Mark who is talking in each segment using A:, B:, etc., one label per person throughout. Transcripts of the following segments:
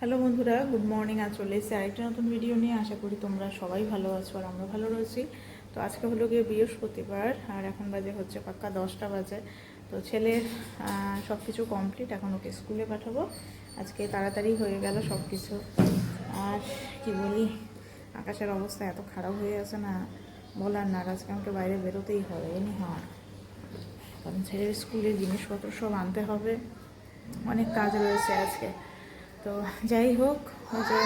A: Hello বন্ধুরা, good morning. আজ চলে এসেছি আরেকটা নতুন ভিডিও নিয়ে। আশা করি তোমরা সবাই ভালো আছো আর আমরা ভালো রয়েছি। তো আজকে হলো গিয়ে বৃহস্পতিবার আর এখন বাজে হচ্ছে পাক্কা দশটা বাজে। তো ছেলের সব কিছু কমপ্লিট এখন ওকে স্কুলে পাঠাবো। আজকে তাড়াতাড়ি হয়ে গেল সব কিছু আর কি বলি, আকাশের অবস্থা এত খারাপ হয়ে আছে না, বলার না। আর আজকে আমাকে বাইরে বেরোতেই হবে এনি হয় কারণ ছেলের স্কুলের জিনিসপত্র সব আনতে হবে। অনেক কাজ রয়েছে আজকে। তো যাই হোক যে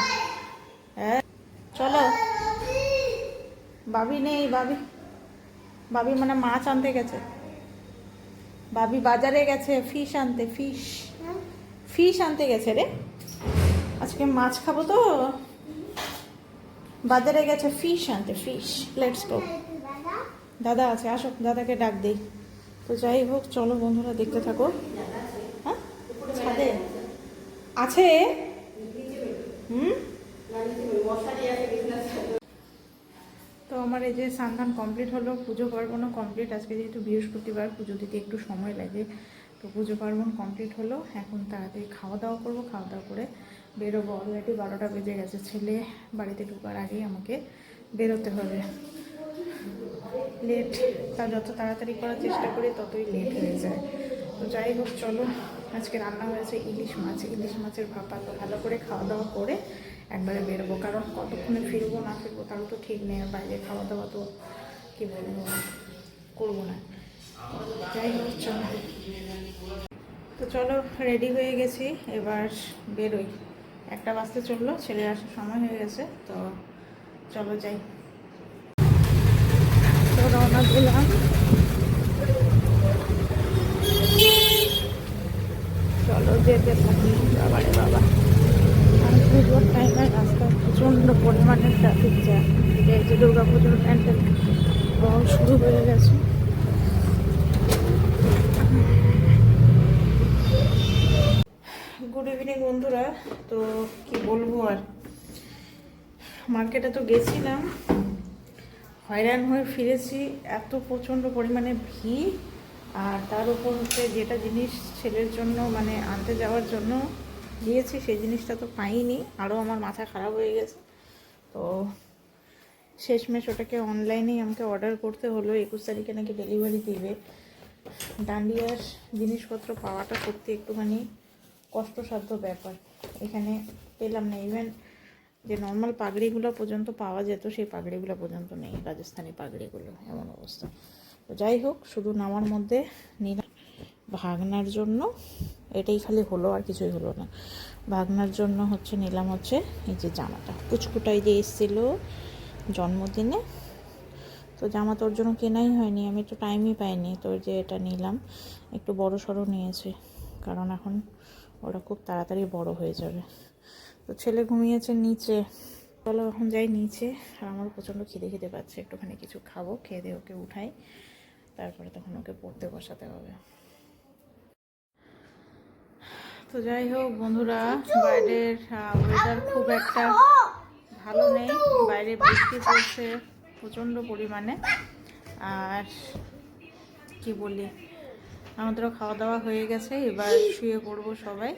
A: হ্যাঁ চলো। বাবি নেই বাবি বাবি মানে মাছ আনতে গেছে। বাবি বাজারে গেছে ফিশ আনতে ফিশ ফিশ আনতে গেছে রে। আজকে মাছ খাব তো। বাজারে গেছে ফিশ আনতে ফিশ লেটস গো দাদা আছে আসো দাদাকে ডাক দেই। তো যাই হোক, চলো বন্ধুরা, দেখতে থাকো। হ্যাঁ ছাদে। আছে? তো আমার এই যে স্নান কমপ্লিট হলো, পুজো পার্বণও কমপ্লিট আজকে যেহেতু বৃহস্পতিবার, পুজো দিতে একটু সময় লাগে। তো পুজো পার্বণ কমপ্লিট হলো। এখন তাড়াতাড়ি খাওয়া দাওয়া করব। খাওয়া দাওয়া করে বেরোবো। অলরেডি বারোটা বেজে গেছে। ছেলে বাড়িতে ঢোকার আগেই আমাকে বেরোতে হবে। লেট তা যত তাড়াতাড়ি করার চেষ্টা করি, ততই লেট হয়ে যায়। তো যাই হোক, চলো। আজকে রান্না হয়েছে ইলিশ মাছ। ইলিশ মাছের ভাপা তো ভালো করে খাওয়া দাওয়া করে একবারে বেরোবো। কারণ কতক্ষণে ফিরবো, না ফিরবো তারও তো ঠিক নেই। বাইরে খাওয়া দাওয়া তো কী বলব, করব না। যাই হোক, চলো। তো চলো রেডি হয়ে গেছি। এবার বেরোই। একটা বাসতে চলল ছেলে আসার সময় হয়ে গেছে। তো চলো যাই। তো রওনা দিলাম চলো যেতে থাকি বাবারে বাবা আর পুজোর টাইমে রাস্তায় প্রচণ্ড পরিমাণে ট্রাফিক জ্যাম এই যে দুর্গা পুজোর প্যান্ডেল শুরু হয়ে গেছে। গুড ইভিনিং বন্ধুরা, তো কি বলব আর? মার্কেটে তো গেছিলাম, হয়রান হয়ে ফিরেছি, এত প্রচণ্ড পরিমাণে ভিড়, আর তার উপর হচ্ছে যেটা জিনিস ছেলের জন্য মানে আনতে যাওয়ার জন্য গিয়েছি, সেই জিনিসটা তো পাইনি আরও আমার মাথা খারাপ হয়ে গেছে। তো শেষমেশ ওটাকে অনলাইনেই আমাকে অর্ডার করতে হলো। একুশ তারিখে নাকি ডেলিভারি দিবে। ডান্ডিয়ার জিনিসপত্র পাওয়াটা সত্যি একটুখানি কষ্টসাধ্য ব্যাপার। এখানে পেলাম না। ইভেন যে নর্মাল পাগড়িগুলো পর্যন্ত পাওয়া যেত, সেই পাগড়িগুলো পর্যন্ত নেই। রাজস্থানি পাগড়িগুলো, এমন অবস্থা। তো যাই হোক, শুধু নামার মধ্যে নিলাম। ভাগনার জন্য এটাই খালি হলো, আর কিছুই হলো না। ভাগনার জন্য হচ্ছে নিলাম হচ্ছে এই যে জামাটা। কুচকুটাই যে এসেছিল জন্মদিনে, তো জামা তোর জন্য কেনাই হয়নি, আমি একটু টাইমই পাইনি। তোর যে এটা নিলাম, একটু বড় সড়ো নিয়েছে, কারণ এখন ওরা খুব তাড়াতাড়ি বড় হয়ে যাবে। তো ছেলে ঘুমিয়েছে নিচে। চলো এখন যাই নিচে, আর আমার প্রচণ্ড খিদে খিদে পাচ্ছে। একটুখানি কিছু খাব, খেয়ে দিয়ে ওকে উঠাই, তারপরে তখন ওকে পড়তে বসাতে হবে। তো যাই হোক, বন্ধুরা, বাইরের ওয়েদার খুব একটা ভালো নেই। বাইরে বৃষ্টি পড়ছে প্রচণ্ড পরিমাণে। আর কি বলি, আমাদেরও খাওয়া দাওয়া হয়ে গেছে, এবার শুয়ে পড়ব সবাই।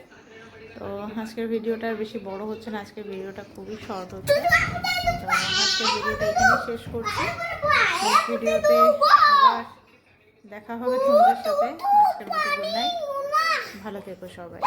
A: তো আজকের ভিডিওটা বেশি বড় হচ্ছে না, আজকের ভিডিওটা খুবই শর্ট হচ্ছে। তো আজকের ভিডিওটা এখানে শেষ করছি। ভিডিওতে আবার দেখা হবে তোমাদের সাথে। আজকের গুড নাইট ভালো থেকো সবাই।